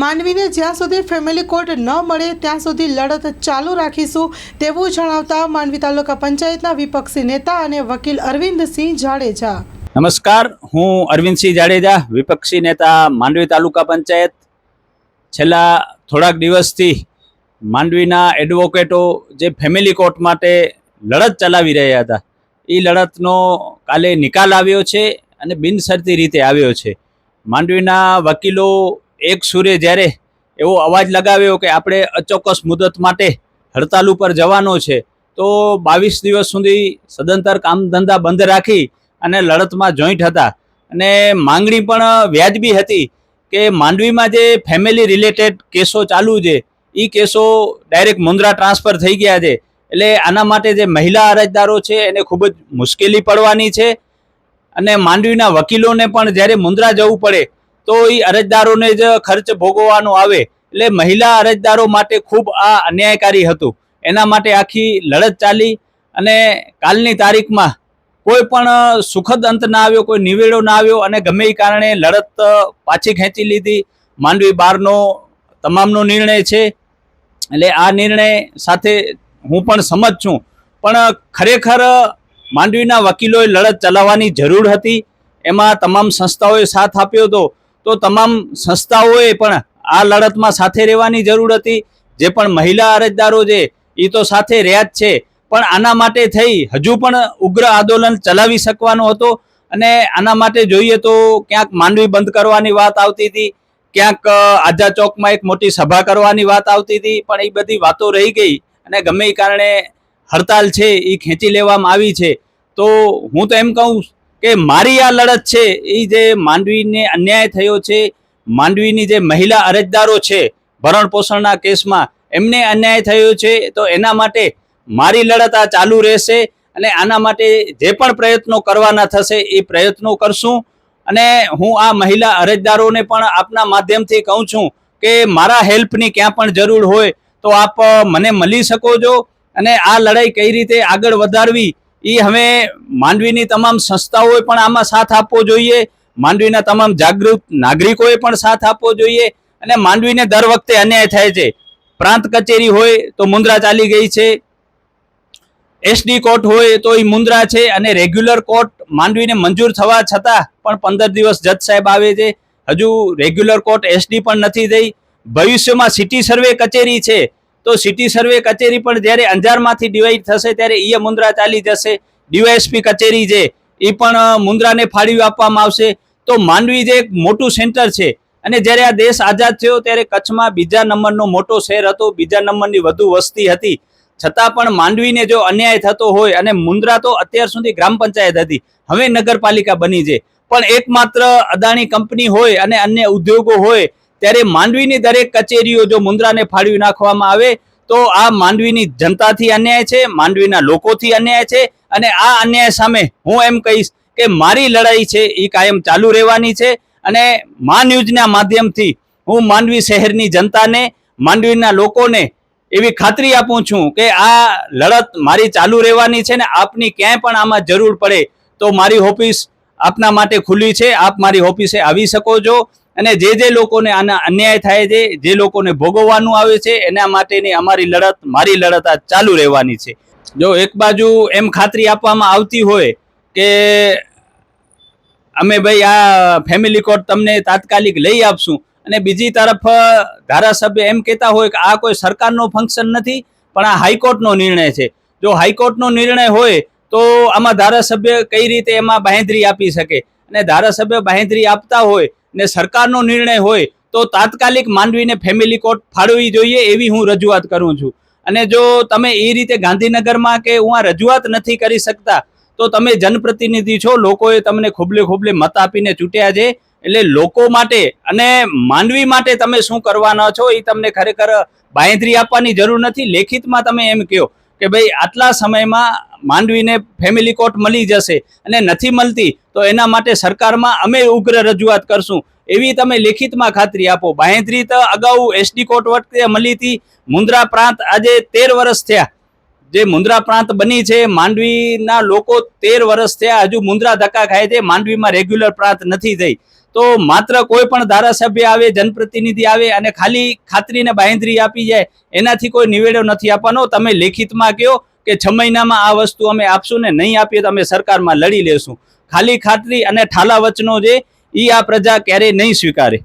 માંડવીને જ્યાં સુધી family court ન મળે, ત્યાં સુધી લડત ચાલુ રાખીશું તેવું જણાવતા માંડવી તાલુકા પંચાયતના વિપક્ષી નેતા અને વકીલ અરવિંદસિંહ જાડેજા. નમસ્કાર, હું અરવિંદસિંહ જાડેજા, વિપક્ષી નેતા માંડવી તાલુકા પંચાયત. છેલ્લા થોડાક દિવસથી માંડવીના એડવોકેટો જે ફેમિલી કોર્ટ માટે લડત ચલાવી રહ્યા હતા એ લડતનો કાલે નિકાલ આવ્યો છે અને બિનશરતી રીતે આવ્યો છે. માંડવીના વકીલો એક સુરે જ્યારે એવો અવાજ લગાવ્યો કે આપણે અચોક્કસ મુદત માટે હડતાલ ઉપર જવાનો છે, તો બાવીસ દિવસ સુધી સદંતર કામ ધંધા બંધ રાખી અને લડતમાં જોઈન્ટ હતા. અને માંગણી પણ વ્યાજબી હતી કે માંડવીમાં જે ફેમિલી રિલેટેડ કેસો ચાલુ છે એ કેસો ડાયરેક્ટ મુન્દ્રા ટ્રાન્સફર થઈ ગયા છે. એટલે આના માટે જે મહિલા અરજદારો છે, એને ખૂબ જ મુશ્કેલી પડવાની છે. અને માંડવીના વકીલોને પણ જ્યારે મુન્દ્રા જવું પડે તો એ અરજદારોને જ ખર્ચ ભોગવવાનો આવે. એટલે મહિલા અરજદારો માટે ખૂબ આ અન્યાયકારી હતું. એના માટે આખી લડત ચાલી અને કાલની તારીખમાં કોઈ પણ સુખદ અંત ના આવ્યો, કોઈ નિવેડો ના આવ્યો અને ગમે એ કારણે લડત પાછી ખેંચી લીધી. માંડવી બારનો તમામનો નિર્ણય છે. એટલે આ નિર્ણય સાથે હું પણ સમજ છું. પણ ખરેખર માંડવીના વકીલોએ લડત ચલાવવાની જરૂર હતી. એમાં તમામ સંસ્થાઓએ સાથ આપ્યો હતો. તો તમામ સંસ્થાઓએ પણ આ લડતમાં સાથે રહેવાની જરૂર હતી. જે પણ મહિલા અરજદારો છે એ તો સાથે રહ્યા જ છે. પણ આના માટે થઈ હજુ પણ ઉગ્ર આંદોલન ચલાવી શકવાનો હતો અને આના માટે જોઈએ તો ક્યાંક માંડવી બંધ કરવાની વાત આવતી હતી, ક્યાંક આઝાદ ચોકમાં એક મોટી સભા કરવાની વાત આવતી હતી, પણ એ બધી વાતો રહી ગઈ અને ગમે એ કારણે હડતાલ છે એ ખેંચી લેવામાં આવી છે. તો હું તો એમ કહું કે મારી આ લડત છે, એ જે માંડવીને અન્યાય થયો છે, માંડવીની જે મહિલા અરજદારો છે, ભરણ પોષણના કેસમાં એમને અન્યાય થયો છે, તો એના માટે મારી લડત આ ચાલુ રહેશે અને આના માટે જે પણ પ્રયત્નો કરવાના થશે, એ પ્રયત્નો કરશું. અને હું આ મહિલા અરજદારોને પણ આપના માધ્યમથી કહું છું કે મારા હેલ્પની ક્યાં પણ જરૂર હોય, તો આપ મને મળી શકો છો અને આ લડાઈ કઈ રીતે આગળ વધારવી એ હવે માંડવીની તમામ સંસ્થાઓએ પણ આમાં સાથ આપવો જોઈએ. માંડવીના તમામ જાગૃત નાગરિકોએ પણ સાથ આપવો જોઈએ અને માંડવીને દર વખતે અન્યાય થાય છે. પ્રાંત કચેરી હોય તો મુન્દ્રા ચાલી ગઈ છે. એસડી કોર્ટ હોય તો એ મુન્દ્રા છે અને રેગ્યુલર કોર્ટ માંડવીને મંજૂર થવા છતાં પણ પંદર દિવસ જજ સાહેબ આવે છે. હજુ રેગ્યુલર કોર્ટ એસડી પણ નથી થઈ. ભવિષ્યમાં સિટી સર્વે કચેરી છે. તો સિટી સર્વે કચેરી પણ જ્યારે અંજારમાંથી ડિવાઈડ થશે ત્યારે એ મુન્દ્રા ચાલી જશે. ડીવાયએસપી કચેરી છે એ પણ મુન્દ્રાને ફાળવી આપવામાં આવશે. તો માંડવી જે એક મોટું સેન્ટર છે, અને જ્યારે આ દેશ આઝાદ થયો ત્યારે કચ્છમાં બીજા નંબરનો મોટો શહેર હતો, બીજા નંબરની વધુ વસ્તી હતી. છતાં પણ માંડવીને જો અન્યાય થતો હોય, અને મુન્દ્રા તો અત્યાર સુધી ગ્રામ પંચાયત હતી, હવે નગરપાલિકા બની છે. પણ એકમાત્ર અદાણી કંપની હોય અને અન્ય ઉદ્યોગો હોય ત્યારે માંડવીની દરેક કચેરીઓ જો મુન્દ્રાને ફાળવી નાખવામાં આવે, તો આ માંડવીની જનતાથી અન્યાય છે, માંડવીના લોકોથી અન્યાય છે અને આ અન્યાય સામે હું એમ કહીશ કે મારી લડાઈ છે એ કાયમ ચાલુ રહેવાની છે અને મા ન્યૂઝના માધ્યમથી હું માંડવી શહેરની જનતાને, માંડવીના લોકોને એવી ખાતરી આપું છું કે આ લડત મારી ચાલુ રહેવાની છે ને આપની ક્યાંય પણ આમાં જરૂર પડે તો મારી ઓફિસ આપના માટે ખુલ્લી છે, આપ મારી ઓફિસે આવી શકો છો. અને જે જે લોકોને આના અન્યાય થાય છે, જે લોકોને ભોગવવાનું આવે છે, એના માટેની અમારી લડત, મારી લડત આ ચાલુ રહેવાની છે. જો એક બાજુ એમ ખાતરી આપવામાં આવતી હોય કે અમે ભાઈ આ ફેમિલી કોર્ટ તમને તાત્કાલિક લઈ આપશું અને બીજી તરફ ધારાસભ્ય એમ કહેતા હોય કે આ કોઈ સરકારનો ફંક્શન નથી, પણ આ હાઈકોર્ટનો નિર્ણય છે. જો હાઈકોર્ટનો નિર્ણય હોય, તો આમાં ધારાસભ્ય કઈ રીતે એમાં બાહેંધરી આપી શકે? અને ધારાસભ્ય બાહેંધરી આપતા હોય ને સરકારનો નિર્ણય હોય તો તાત્કાલિક માંડવીને ફેમિલી કોર્ટ ફાળવી જોઈએ એવી હું રજૂઆત કરું છું. અને જો તમે એ રીતે ગાંધીનગરમાં કે હું આ રજૂઆત નથી કરી શકતા, તો તમે જનપ્રતિનિધિ છો, લોકોએ તમને ખોબલે ખોબલે મત આપીને ચૂંટ્યા છે. એટલે લોકો માટે અને માનવી માટે તમે શું કરવાના છો એ તમને ખરેખર બાંયધરી આપવાની જરૂર નથી. લેખિતમાં તમે એમ કહો કે ભાઈ આટલા સમયમાં માંડવીને ફેમિલી કોર્ટ મળી જશે અને નથી મળતી, તો એના માટે સરકારમાં અમે ઉગ્ર રજૂઆત કરશું. એવી તમે લેખિતમાં ખાતરી આપો. બાંહેધરી તો અગાઉ એસડી કોર્ટ વખતે મળી હતી. મુન્દ્રા પ્રાંત આજે તેર વર્ષ થયા. જે મુન્દ્રા પ્રાંત બની છે, માંડવીના લોકો તેર વર્ષ થયા. હજુ મુન્દ્રા ધક્કા ખાય છે. માંડવીમાં રેગ્યુલર પ્રાંત નથી થઈ. તો માત્ર કોઈ પણ ધારાસભ્ય આવે, જનપ્રતિનિધિ આવે અને ખાલી ખાતરીને બાંહેધરી આપી જાય, એનાથી કોઈ નિવેડો નથી આપવાનો. તમે લેખિતમાં કહો કે છ મહિનામાં આ વસ્તુ અમે આપશું ને નહીં આપીએ તો અમે સરકારમાં લડી લેશું. ખાલી ખાતરી અને ઠાલા વચનો જે એ આ પ્રજા ક્યારેય નહીં સ્વીકારે.